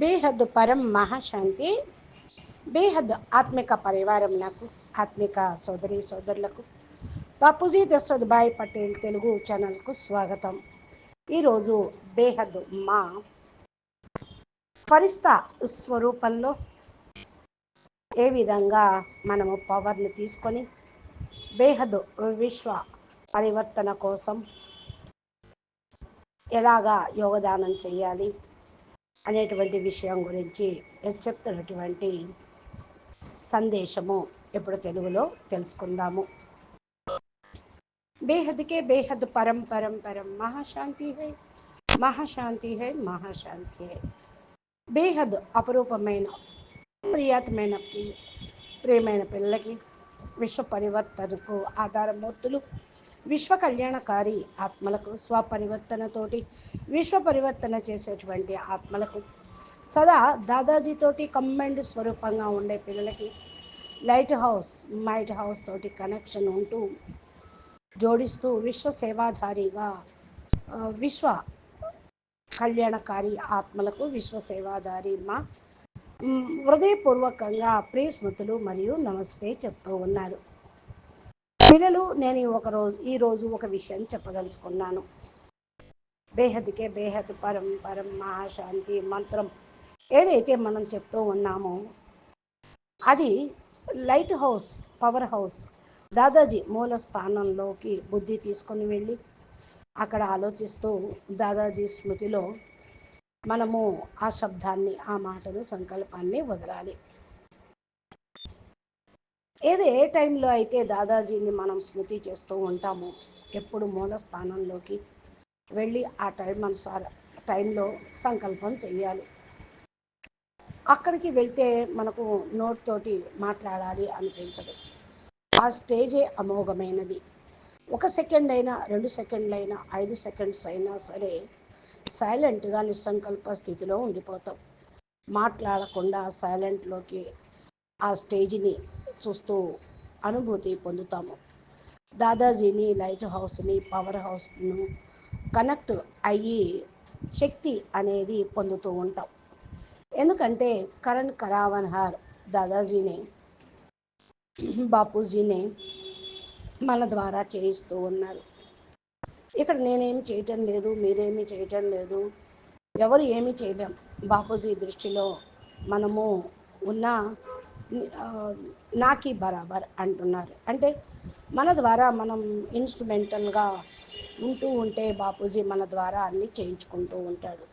బేహద్ పరం మహాశాంతి బేహద్ ఆత్మిక పరివారం నాకు ఆత్మిక సోదరి సోదరులకు. బాపూజీ దశరథ్ భాయ్ పటేల్ తెలుగు ఛానల్కు స్వాగతం. ఈరోజు బేహద్ మా ఫరిస్తా స్వరూపంలో ఏ విధంగా మనము పవర్ని తీసుకొని బేహద్ విశ్వ పరివర్తన కోసం ఎలాగా యోగదానం చేయాలి అనేటువంటి విషయం గురించి చెప్తున్నటువంటి సందేశము ఇప్పుడు తెలుగులో తెలుసుకుందాము. బేహద్కే బేహద్ పరం పరం పరం మహాశాంతి హై మహాశాంతి హై మహాశాంతి హై. బేహద్ అపరూపమైన ప్రియాతమైన ప్రియ ప్రియమైన పిల్లలకి విశ్వ పరివర్తనకు ఆధారమూర్తులు విశ్వ కళ్యాణకారి ఆత్మలకు స్వపరివర్తనతోటి విశ్వ పరివర్తన చేసేటువంటి ఆత్మలకు సదా దాదాజీతోటి కంబైండ్ స్వరూపంగా ఉండే పిల్లలకి లైట్ హౌస్ మైట్ హౌస్ తోటి కనెక్షన్ ఉంటూ జోడిస్తూ విశ్వ సేవాధారిగా విశ్వ కళ్యాణకారి ఆత్మలకు విశ్వ సేవాధారి మా హృదయపూర్వకంగా ప్రియస్మృతులు మరియు నమస్తే చెప్తూ ఉన్నారు. పిల్లలు నేను ఒక రోజు ఈరోజు ఒక విషయం చెప్పదలుచుకున్నాను. బేహద్కే బేహద్ పరం పరం మహాశాంతి మంత్రం ఏదైతే మనం చెప్తూ ఉన్నామో అది light house power house Dadaji మూల స్థానంలోకి బుద్ధి తీసుకొని వెళ్ళి అక్కడ ఆలోచిస్తూ దాదాజీ స్మృతిలో మనము ఆ శబ్దాన్ని ఆ మాటను సంకల్పాన్ని వదలాలి. ఏది ఏ టైంలో అయితే దాదాజీని మనం స్మృతి చేస్తూ ఉంటామో ఎప్పుడు మూల స్థానంలోకి వెళ్ళి ఆ టైం అనుసార టైంలో సంకల్పం చేయాలి అక్కడికి వెళ్తే మనకు నోట్తోటి మాట్లాడాలి అనిపించదు. ఆ స్టేజే అమోఘమైనది. ఒక సెకండ్ అయినా రెండు సెకండ్లు అయినా ఐదు సెకండ్స్ అయినా సరే సైలెంట్గా నిస్సంకల్ప స్థితిలో ఉండిపోతాం. మాట్లాడకుండా సైలెంట్లోకి ఆ స్టేజ్ని చూస్తూ అనుభూతి పొందుతాము. దాదాజీని లైట్ హౌస్ని పవర్ హౌస్ను కనెక్ట్ అయ్యి శక్తి అనేది పొందుతూ ఉంటాం. ఎందుకంటే కరణ్ కరావన్హార్ దాదాజీని బాపూజీని మన ద్వారా చేయిస్తూ ఉన్నారు. ఇక్కడ నేనేమి చేయటం లేదు మీరేమి చేయటం లేదు ఎవరు ఏమి చేయలేం. బాపూజీ దృష్టిలో మనము ఉన్న నాకి బరాబర్ అంటున్నారు. అంటే మన ద్వారా మనం ఇన్స్ట్రుమెంటల్గా ఉంటూ ఉంటే బాపూజీ మన ద్వారా అన్నీ చేయించుకుంటూ ఉంటాడు.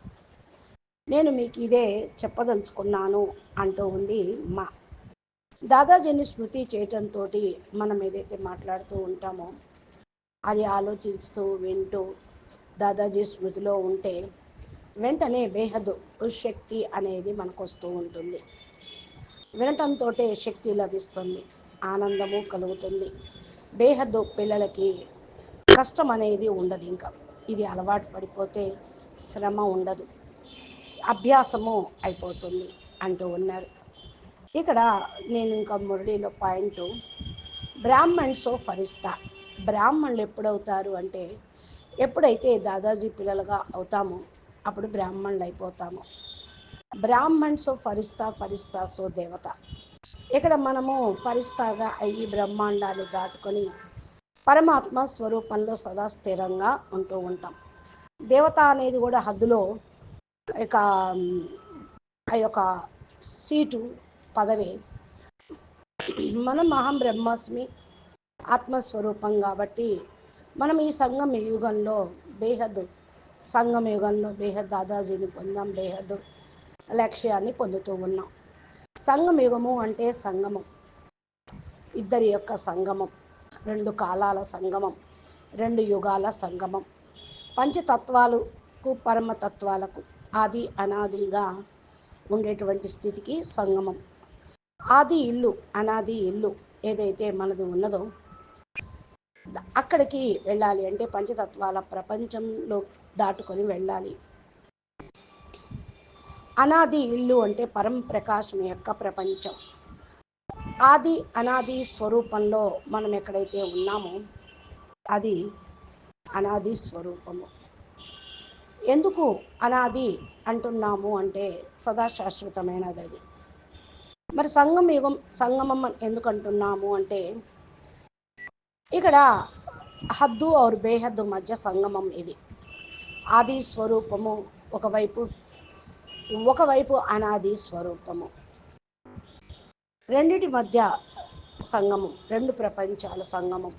నేను మీకు ఇదే చెప్పదలుచుకున్నాను అంటూ ఉంది మా. దాదాజీని స్మృతి చేయటంతో మనం ఏదైతే మాట్లాడుతూ ఉంటామో అది ఆలోచిస్తూ వింటూ దాదాజీ స్మృతిలో ఉంటే వెంటనే బేహద్ శక్తి అనేది మనకు వస్తూ ఉంటుంది. వినటంతో శక్తి లభిస్తుంది. ఆనందము కలుగుతుంది. బేహద్దు పిల్లలకి కష్టం అనేది ఉండదు ఇంకా. ఇది అలవాటు పడిపోతే శ్రమ ఉండదు. అభ్యాసము అయిపోతుంది అంటూ ఉన్నారు. ఇక్కడ నేను ఇంకా మురళీలో పాయింట్ బ్రాహ్మణ్స్ ఫరిస్తా బ్రాహ్మణులు ఎప్పుడవుతారు అంటే ఎప్పుడైతే దాదాజీ పిల్లలుగా అవుతామో అప్పుడు బ్రాహ్మణులు అయిపోతాము. బ్రాహ్మణ్స్ ఫరిస్తా ఫరిస్తా సో దేవత. ఇక్కడ మనము ఫరిస్తాగా అయ్యి బ్రహ్మాండాన్ని దాటుకొని పరమాత్మ స్వరూపంలో సదా స్థిరంగా ఉంటూ ఉంటాం. దేవత అనేది కూడా హద్దులో ఇక ఆ యొక్క సీటు పదవి. మనం మహం బ్రహ్మాస్మి ఆత్మస్వరూపం కాబట్టి మనం ఈ సంగమ యుగంలో బేహద్ సంగమ యుగంలో బేహద్ దాదాజీని పొందాం బేహద్ లక్ష్యాన్ని పొందుతూ ఉన్నాం. సంగం యుగము అంటే సంగమం. ఇద్దరి యొక్క సంగమం. రెండు కాలాల సంగమం. రెండు యుగాల సంగమం. పంచతత్వాలకు పరమతత్వాలకు ఆది అనాదిగా ఉండేటువంటి స్థితికి సంగమం. ఆది ఇల్లు అనాది ఇల్లు ఏదైతే మనది ఉన్నదో అక్కడికి వెళ్ళాలి అంటే పంచతత్వాల ప్రపంచంలో దాటుకొని వెళ్ళాలి. అనాది ఇల్లు అంటే పరం ప్రకాశం యొక్క ప్రపంచం. ఆది అనాది స్వరూపంలో మనం ఎక్కడైతే ఉన్నామో అది అనాది స్వరూపము. ఎందుకు అనాది అంటున్నాము అంటే సదా శాశ్వతమైనది అది. మరి సంగం యుగం సంగమం ఎందుకు అంటున్నాము అంటే ఇక్కడ హద్దు ఔర్ బేహద్దు మధ్య సంగమం ఇది. ఆది స్వరూపము ఒకవైపు ఒకవైపు అనాది స్వరూపము. రెండిటి మధ్య సంగమం రెండు ప్రపంచాల సంగమం.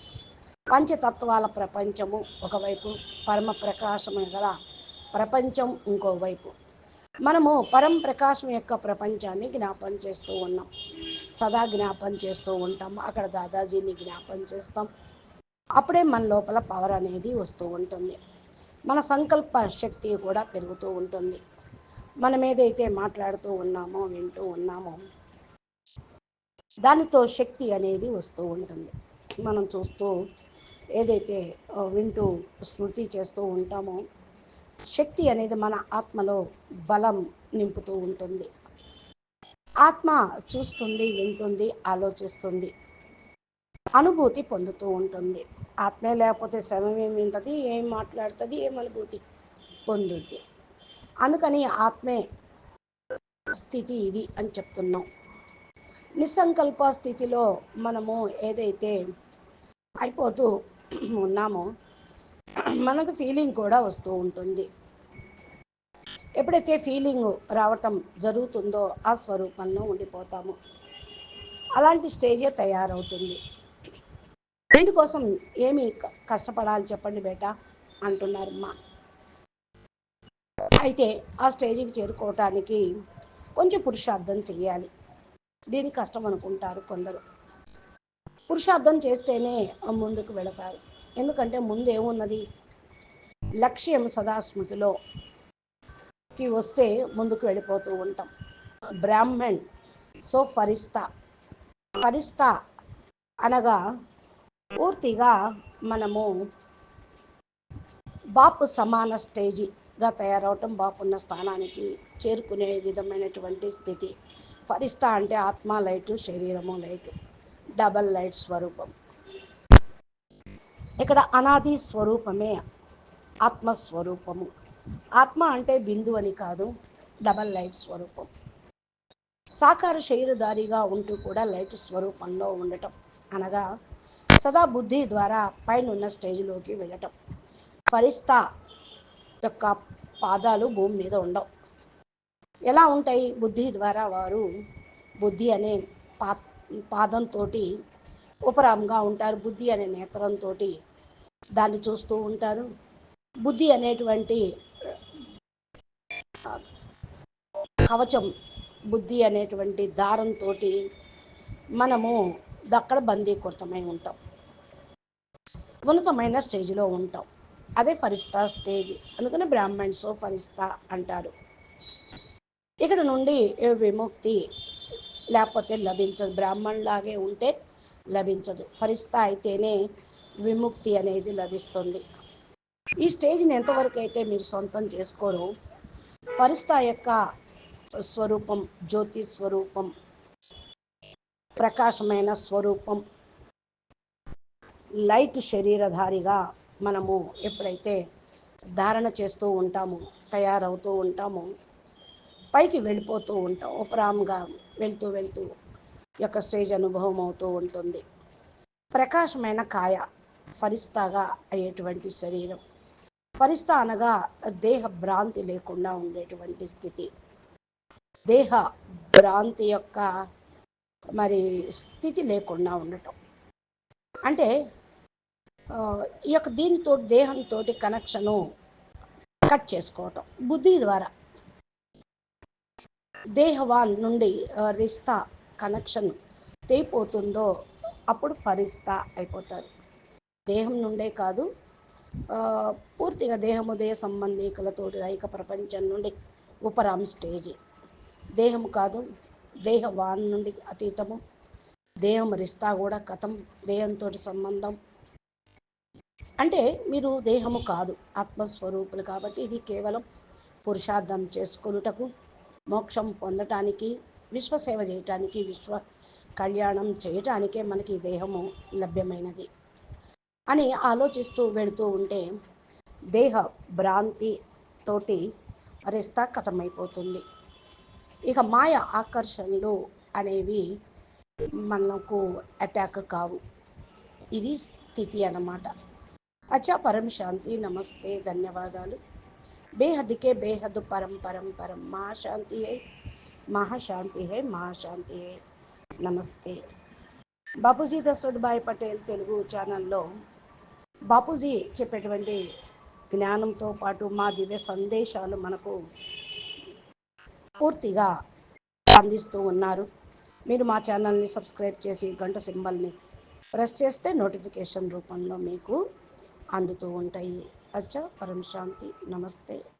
పంచతత్వాల ప్రపంచము ఒకవైపు పరమ ప్రకాశము గల ప్రపంచం ఇంకోవైపు. మనము పరం ప్రకాశం యొక్క ప్రపంచాన్ని జ్ఞాపం చేస్తూ ఉన్నాం. సదా జ్ఞాపం చేస్తూ ఉంటాం. అక్కడ దాదాజీని జ్ఞాపం చేస్తాం. అప్పుడే మన లోపల పవర్ అనేది వస్తూ ఉంటుంది. మన సంకల్ప శక్తి కూడా పెరుగుతూ ఉంటుంది. మనం ఏదైతే మాట్లాడుతూ ఉన్నామో వింటూ ఉన్నామో దానితో శక్తి అనేది వస్తూ ఉంటుంది. మనం చూస్తూ ఏదైతే వింటూ స్మృతి చేస్తూ ఉంటామో శక్తి అనేది మన ఆత్మలో బలం నింపుతూ ఉంటుంది. ఆత్మ చూస్తుంది వింటుంది ఆలోచిస్తుంది అనుభూతి పొందుతూ ఉంటుంది. ఆత్మే లేకపోతే శ్రమం ఏమి ఉంటుంది ఏం మాట్లాడుతుంది ఏం అనుభూతి పొందుద్ది? అందుకని ఆత్మే స్థితి ఇది అని చెప్తున్నాం. నిస్సంకల్ప స్థితిలో మనము ఏదైతే అయిపోతూ ఉన్నామో మనకు ఫీలింగ్ కూడా వస్తూ ఉంటుంది. ఎప్పుడైతే ఫీలింగ్ రావటం జరుగుతుందో ఆ స్వరూపంలో ఉండిపోతాము. అలాంటి స్టేజే తయారవుతుంది. దీనికోసం ఏమి కష్టపడాలి చెప్పండి బేట? అంటున్నారు మా అయితే ఆ స్టేజ్కి చేరుకోవటానికి కొంచెం పురుషార్థం చేయాలి దీని కష్టం అనుకుంటారు కొందరు. పురుషార్థం చేస్తేనే ముందుకు వెళతారు. ఎందుకంటే ముందు ఏమున్నది లక్ష్యం సదా స్మృతిలోకి వస్తే ముందుకు వెళ్ళిపోతూ ఉంటాం. బ్రాహ్మణ్ సో ఫరిస్తా ఫరిస్తా అనగా పూర్తిగా మనము బాపు సమాన గా తయారవటం బాపున్న స్థానానికి చేరుకునే విధమైనటువంటి స్థితి. ఫరిస్తా అంటే ఆత్మ లైటు శరీరము లైటు. డబల్ లైట్ స్వరూపం. ఇక్కడ అనాది స్వరూపమే ఆత్మస్వరూపము. ఆత్మ అంటే బిందు అని కాదు డబల్ లైట్ స్వరూపం. సాకార శరీరధారిగా ఉంటూ కూడా లైట్ స్వరూపంలో ఉండటం. అనగా సదా బుద్ధి ద్వారా పైనున్న స్టేజ్లోకి వెళ్ళటం. ఫరిస్తా యొక్క పాదాలు భూమి మీద ఉండవు. ఎలా ఉంటాయి? బుద్ధి ద్వారా వారు బుద్ధి అనే పా పాదంతో ఉపరాంగా ఉంటారు. బుద్ధి అనే నేత్రంతో దాన్ని చూస్తూ ఉంటారు. బుద్ధి అనేటువంటి కవచం బుద్ధి అనేటువంటి దారంతో మనము దక్కడ బందీకృతమై ఉంటాం. ఉన్నతమైన స్టేజ్లో ఉంటాం. అదే ఫరిస్తా స్టేజ్. అందుకని బ్రాహ్మణ్స్ ఫరిస్తా అంటారు. ఇక్కడ నుండి విముక్తి లేకపోతే లభించదు. బ్రాహ్మణ్లాగే ఉంటే లభించదు. ఫరిస్తా అయితేనే విముక్తి అనేది లభిస్తుంది. ఈ స్టేజ్ని ఎంతవరకు అయితే మీరు సొంతం చేసుకోరు ఫరిస్తా యొక్క స్వరూపం జ్యోతి స్వరూపం ప్రకాశమైన స్వరూపం లైట్ శరీరధారిగా మనము ఎప్పుడైతే ధారణ చేస్తూ ఉంటామో తయారవుతూ ఉంటామో పైకి వెళ్ళిపోతూ ఉంటాం. ఉపరామ్గా వెళ్తూ వెళ్తూ యొక్క స్టేజ్ అనుభవం అవుతూ ఉంటుంది. ప్రకాశమైన కాయ ఫరిస్తాగా అయ్యేటువంటి శరీరం. ఫరిస్తా అనగా దేహ భ్రాంతి లేకుండా ఉండేటువంటి స్థితి. దేహ భ్రాంతి యొక్క మరి స్థితి లేకుండా ఉండటం. అంటే ఈ యొక్క దీనితో దేహంతో కనెక్షను కట్ చేసుకోవటం. బుద్ధి ద్వారా. దేహవాన్ నుండి రిస్తా కనెక్షన్ తెగిపోతుందో అప్పుడు ఫరిస్తా అయిపోతారు. దేహం నుండే కాదు పూర్తిగా దేహము దేహ సంబంధికులతో ఐక ప్రపంచం నుండి ఉపరామ్ స్టేజీ. దేహం కాదు దేహవాన్ నుండి అతీతము. దేహం రిస్తా కూడా కథం దేహంతో సంబంధం అంటే మీరు దేహము కాదు ఆత్మస్వరూపులు కాబట్టి ఇది కేవలం పురుషార్థం చేసుకొనుటకు మోక్షం పొందటానికి విశ్వసేవ చేయటానికి విశ్వ కళ్యాణం చేయటానికే మనకి దేహము లభ్యమైనది. అని ఆలోచిస్తూ వెళుతూ ఉంటే దేహ భ్రాంతి తోటి రిస్తా కథమైపోతుంది ఇక మాయ ఆకర్షణలు అనేవి మనకు అటాక్ కావు. ఇది స్థితి అన్నమాట. అచ్చా పరం శాంతి నమస్తే ధన్యవాదాలు. బేహద్కే బేహద్ పరం పరం పరం మహాశాంతి హై మహాశాంతి హే మహాశాంతి హే నమస్తే. బాపూజీ దశరథ్ పటేల్ తెలుగు ఛానల్లో బాపూజీ చెప్పేటువంటి జ్ఞానంతో పాటు మా దివ్య సందేశాలు మనకు పూర్తిగా అందిస్తూ ఉన్నారు. మీరు మా ఛానల్ని సబ్స్క్రైబ్ చేసి గంట సింబల్ని ప్రెస్ చేస్తే నోటిఫికేషన్ రూపంలో మీకు అందుతూ ఉంటాయి. అచ్చా పరం శాంతి నమస్తే.